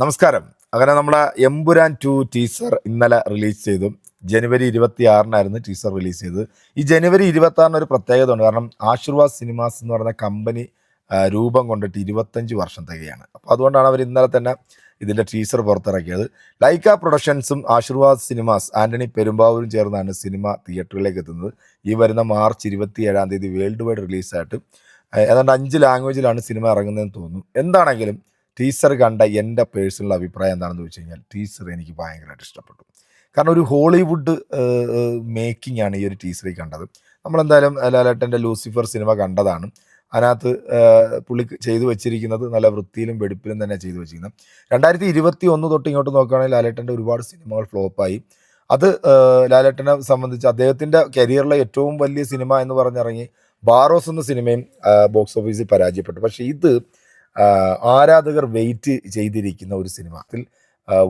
നമസ്കാരം. അങ്ങനെ നമ്മുടെ എമ്പുരാൻ ടു ടീസർ ഇന്നലെ റിലീസ് ചെയ്തു. ജനുവരി ഇരുപത്തി ആറിനായിരുന്നു ടീസർ റിലീസ് ചെയ്തത്. ഈ ജനുവരി ഇരുപത്തി ആറിന് ഒരു പ്രത്യേകത ഉണ്ട്. കാരണം ആശീർവാദ് സിനിമാസ് എന്ന് പറയുന്ന കമ്പനി രൂപം കൊണ്ടിട്ട് ഇരുപത്തഞ്ച് വർഷം തികയാണ്. അപ്പോൾ അതുകൊണ്ടാണ് അവർ ഇന്നലെ തന്നെ ഇതിന്റെ ടീസർ പുറത്തിറക്കിയത്. ലൈക്ക പ്രൊഡക്ഷൻസും ആശീർവാദ് സിനിമാസ് ആന്റണി പെരുമ്പാവൂരും ചേർന്നാണ് സിനിമ തിയേറ്ററിലേക്ക് എത്തുന്നത്. ഈ വരുന്ന മാർച്ച് ഇരുപത്തി ഏഴാം തീയതി വേൾഡ് വൈഡ് റിലീസായിട്ട് ഏതാണ്ട് അഞ്ച് ലാംഗ്വേജിലാണ് സിനിമ ഇറങ്ങുന്നതെന്ന് തോന്നുന്നു. എന്താണെങ്കിലും ടീസർ കണ്ട എന്റെ പേഴ്സണൽ അഭിപ്രായം എന്താണെന്ന് വെച്ച് കഴിഞ്ഞാൽ ടീസർ എനിക്ക് ഭയങ്കരമായിട്ട് ഇഷ്ടപ്പെട്ടു. കാരണം ഒരു ഹോളിവുഡ് മേക്കിംഗ് ആണ് ഈ ഒരു ടീസറിൽ കണ്ടത്. നമ്മളെന്തായാലും ലാലേട്ടന്റെ ലൂസിഫർ സിനിമ കണ്ടതാണ്. അതിനകത്ത് പുള്ളി ചെയ്തു വെച്ചിരിക്കുന്നത് നല്ല വൃത്തിയിലും വെടിപ്പിലും തന്നെ ചെയ്തു വെച്ചിരിക്കുന്നത്. രണ്ടായിരത്തി ഇരുപത്തി ഒന്ന് തൊട്ട് ഇങ്ങോട്ട് നോക്കുകയാണെങ്കിൽ ലാലേട്ടന്റെ ഒരുപാട് സിനിമകൾ ഫ്ലോപ്പായി. അത് ലാലേട്ടനെ സംബന്ധിച്ച് അദ്ദേഹത്തിന്റെ കരിയറിലെ ഏറ്റവും വലിയ സിനിമ എന്ന് പറഞ്ഞിറങ്ങി ബാറോസ് എന്ന സിനിമയും ബോക്സ് ഓഫീസിൽ പരാജയപ്പെട്ടു. പക്ഷേ ഇത് ആരാധകർ വെയിറ്റ് ചെയ്തിരിക്കുന്ന ഒരു സിനിമ. അതിൽ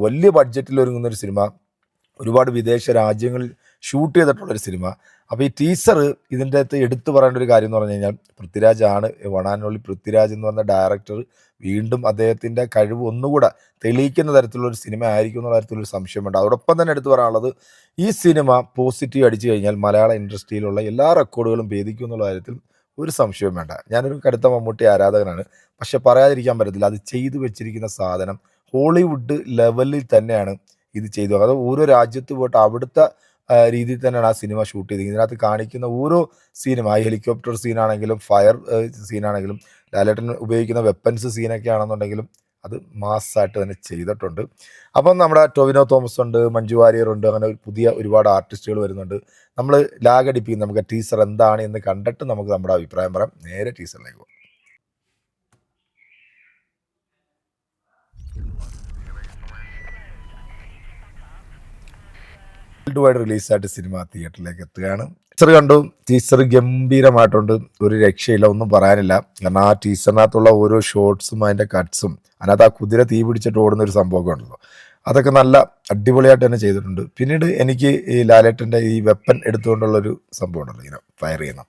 വലിയ ബഡ്ജറ്റിൽ ഒരുങ്ങുന്ന ഒരു സിനിമ. ഒരുപാട് വിദേശ രാജ്യങ്ങളിൽ ഷൂട്ട് ചെയ്തിട്ടുള്ളൊരു സിനിമ. അപ്പോൾ ഈ ടീസർ ഇതിന്റെ അകത്ത് എടുത്തു പറയേണ്ട ഒരു കാര്യം എന്ന് പറഞ്ഞു കഴിഞ്ഞാൽ പൃഥ്വിരാജ് ആണ് വണാനൊള്ളി പൃഥ്വിരാജ് എന്ന് പറഞ്ഞ ഡയറക്ടർ വീണ്ടും അദ്ദേഹത്തിന്റെ കഴിവ് ഒന്നുകൂടെ തെളിയിക്കുന്ന തരത്തിലുള്ള ഒരു സിനിമ ആയിരിക്കും എന്നുള്ള തരത്തിലൊരു സംശയമുണ്ട് അതോടൊപ്പം തന്നെ എടുത്തു പറയാനുള്ളത് ഈ സിനിമ പോസിറ്റീവ് അടിച്ചു കഴിഞ്ഞാൽ മലയാള ഇൻഡസ്ട്രിയിലുള്ള എല്ലാ റെക്കോർഡുകളും ഭേദിക്കും എന്നുള്ള കാര്യത്തിൽ ഒരു സംശയവും വേണ്ട. ഞാനൊരു കടുത്ത മമ്മൂട്ടി ആരാധകനാണ്. പക്ഷെ പറയാതിരിക്കാൻ പറ്റത്തില്ല. അത് ചെയ്തു വെച്ചിരിക്കുന്ന സാധനം ഹോളിവുഡ് ലെവലിൽ തന്നെയാണ് ഇത് ചെയ്തു അത് ഓരോ രാജ്യത്ത് പോയിട്ട് അവിടുത്തെ രീതിയിൽ തന്നെയാണ് ആ സിനിമ ഷൂട്ട് ചെയ്തത് ഇതിനകത്ത് കാണിക്കുന്ന ഓരോ സീനും ആ ഹെലികോപ്റ്റർ സീനാണെങ്കിലും ഫയർ സീനാണെങ്കിലും ലാലേട്ടൻ ഉപയോഗിക്കുന്ന വെപ്പൻസ് സീനൊക്കെ ആണെന്നുണ്ടെങ്കിലും അത് മാസ്സായിട്ട് തന്നെ ചെയ്തിട്ടുണ്ട്. അപ്പം നമ്മുടെ ടൊവിനോ തോമസ് ഉണ്ട് മഞ്ജു വാര്യർ ഉണ്ട് അങ്ങനെ പുതിയ ഒരുപാട് ആർട്ടിസ്റ്റുകൾ വരുന്നുണ്ട്. നമ്മൾ ലാഗടിപ്പിക്കും നമുക്ക് ടീച്ചർ എന്താണ് എന്ന് കണ്ടിട്ട് നമുക്ക് നമ്മുടെ അഭിപ്രായം പറയാം. നേരെ ടീച്ചറിലേക്ക് പോകാം. വേൾഡ് വൈഡ് റിലീസായിട്ട് സിനിമ തിയേറ്ററിലേക്ക് എത്തുകയാണ്. ടീച്ചർ കണ്ടു. ടീച്ചർ ഗംഭീരമായിട്ടുണ്ട്. ഒരു രക്ഷയില്ല ഒന്നും പറയാനില്ല. കാരണം ആ ടീച്ചറിനകത്തുള്ള ഓരോ ഷോർട്സും അതിന്റെ കട്ട്സും അതിനകത്ത് ആ കുതിര തീ പിടിച്ചിട്ട് ഓടുന്ന ഒരു സംഭവമൊക്കെ ഉണ്ടല്ലോ. അതൊക്കെ നല്ല അടിപൊളിയായിട്ട് തന്നെ ചെയ്തിട്ടുണ്ട്. പിന്നീട് എനിക്ക് ഈ ലാലേട്ടന്റെ ഈ വെപ്പൻ എടുത്തുകൊണ്ടുള്ളൊരു സംഭവം ഉണ്ടല്ലോ ഇങ്ങനെ ഫയർ ചെയ്യുന്ന.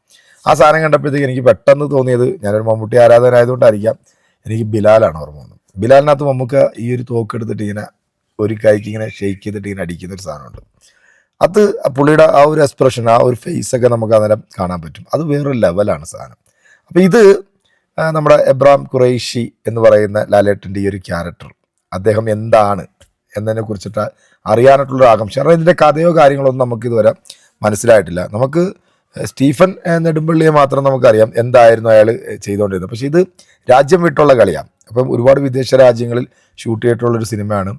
ആ സാധനം കണ്ടപ്പോഴത്തേക്ക് എനിക്ക് പെട്ടെന്ന് തോന്നിയത് ഞാനൊരു മമ്മൂട്ടി ആരാധകനായതുകൊണ്ടായിരിക്കാം. എനിക്ക് ബിലാലാണ് ഓർമ്മ വന്നത്. ബിലാലിനകത്ത് നമുക്ക് ഈ ഒരു തോക്കെടുത്തിട്ട് ഇങ്ങനെ ഒരു കൈക്ക് ഇങ്ങനെ ഷെയ്ക്ക് ചെയ്തിട്ട് ഇങ്ങനെ അടിക്കുന്ന ഒരു സാധനമുണ്ട്. അത് പുള്ളിയുടെ ആ ഒരു എക്സ്പ്രഷൻ ആ ഒരു ഫേസ് ഒക്കെ നമുക്ക് അന്നേരം കാണാൻ പറ്റും. അത് വേറൊരു ലെവലാണ് സാധനം. അപ്പോൾ ഇത് നമ്മുടെ എബ്രാം ഖുറൈഷി എന്ന് പറയുന്ന ലാലേട്ടന്റെ ഈ ഒരു ക്യാരക്ടർ അദ്ദേഹം എന്താണ് എന്നതിനെ കുറിച്ചിട്ട് അറിയാനായിട്ടുള്ള ഒരു ആകാംക്ഷ. കാരണം ഇതിന്റെ കഥയോ കാര്യങ്ങളോ ഒന്നും നമുക്ക് ഇതുവരെ മനസ്സിലായിട്ടില്ല. നമുക്ക് സ്റ്റീഫൻ നെടുമ്പള്ളിയെ മാത്രം നമുക്കറിയാം എന്തായിരുന്നു അയാൾ ചെയ്തുകൊണ്ടിരുന്നത്. പക്ഷേ ഇത് രാജ്യം വിട്ടുള്ള കളിയാണ്. അപ്പം ഒരുപാട് വിദേശ രാജ്യങ്ങളിൽ ഷൂട്ട് ചെയ്തിട്ടുള്ളൊരു സിനിമയാണ്.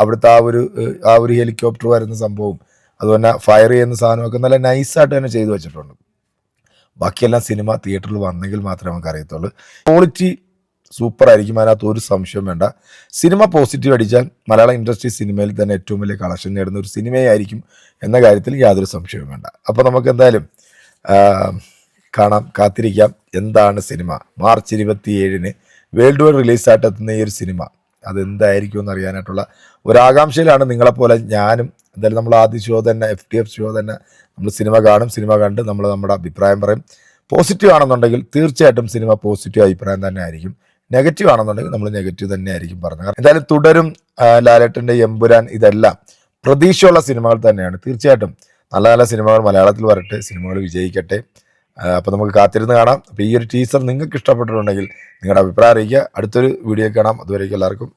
അവിടുത്തെ ആ ഒരു ആ ഒരു ഹെലികോപ്റ്റർ വരുന്ന സംഭവവും അതുപോലെ ഫയർ ചെയ്യുന്ന സാധനമൊക്കെ നല്ല നൈസായിട്ട് തന്നെ ചെയ്തു വെച്ചിട്ടുണ്ട്. ബാക്കിയെല്ലാം സിനിമ തിയേറ്ററിൽ വന്നെങ്കിൽ മാത്രമേ നമുക്ക് അറിയത്തുള്ളൂ. ക്വാളിറ്റി സൂപ്പർ ആയിരിക്കും അതിനകത്ത് ഒരു സംശയം വേണ്ട. സിനിമ പോസിറ്റീവ് അടിച്ചാൽ മലയാള ഇൻഡസ്ട്രി സിനിമയിൽ തന്നെ ഏറ്റവും വലിയ കളക്ഷൻ നേടുന്ന ഒരു സിനിമയായിരിക്കും എന്ന കാര്യത്തിൽ യാതൊരു സംശയവും വേണ്ട. അപ്പോൾ നമുക്ക് എന്തായാലും കാണാം കാത്തിരിക്കാം. എന്താണ് സിനിമ മാർച്ച് ഇരുപത്തി ഏഴിന് വേൾഡ് വൈഡ് റിലീസായിട്ട് എത്തുന്ന ഈ ഒരു സിനിമ അതെന്തായിരിക്കും എന്ന് അറിയാനായിട്ടുള്ള ഒരാകാംക്ഷയിലാണ് നിങ്ങളെപ്പോലെ ഞാനും എന്തായാലും നമ്മൾ ആദ്യ ഷോ തന്നെ എഫ് ടി എഫ് ഷോ തന്നെ നമ്മൾ സിനിമ കാണും. സിനിമ കണ്ട് നമ്മൾ നമ്മുടെ അഭിപ്രായം പറയും. പോസിറ്റീവ് ആണെന്നുണ്ടെങ്കിൽ തീർച്ചയായിട്ടും സിനിമ പോസിറ്റീവ് അഭിപ്രായം തന്നെ ആയിരിക്കും. നെഗറ്റീവ് ആണെന്നുണ്ടെങ്കിൽ നമ്മൾ നെഗറ്റീവ് തന്നെ ആയിരിക്കും പറഞ്ഞത്. എന്തായാലും തുടരും ലാലേട്ടന്റെ എമ്പുരാൻ ഇതെല്ലാം പ്രതീക്ഷയുള്ള സിനിമകൾ തന്നെയാണ്. തീർച്ചയായിട്ടും നല്ല നല്ല സിനിമകൾ മലയാളത്തിൽ വരട്ടെ സിനിമകൾ വിജയിക്കട്ടെ. അപ്പോൾ നമുക്ക് കാത്തിരുന്ന് കാണാം. അപ്പോൾ ഈ ഒരു ടീസർ നിങ്ങൾക്ക് ഇഷ്ടപ്പെട്ടിട്ടുണ്ടെങ്കിൽ നിങ്ങളുടെ അഭിപ്രായം അറിയിക്കുക. അടുത്തൊരു വീഡിയോ കാണാം. അതുവരേക്കും എല്ലാവർക്കും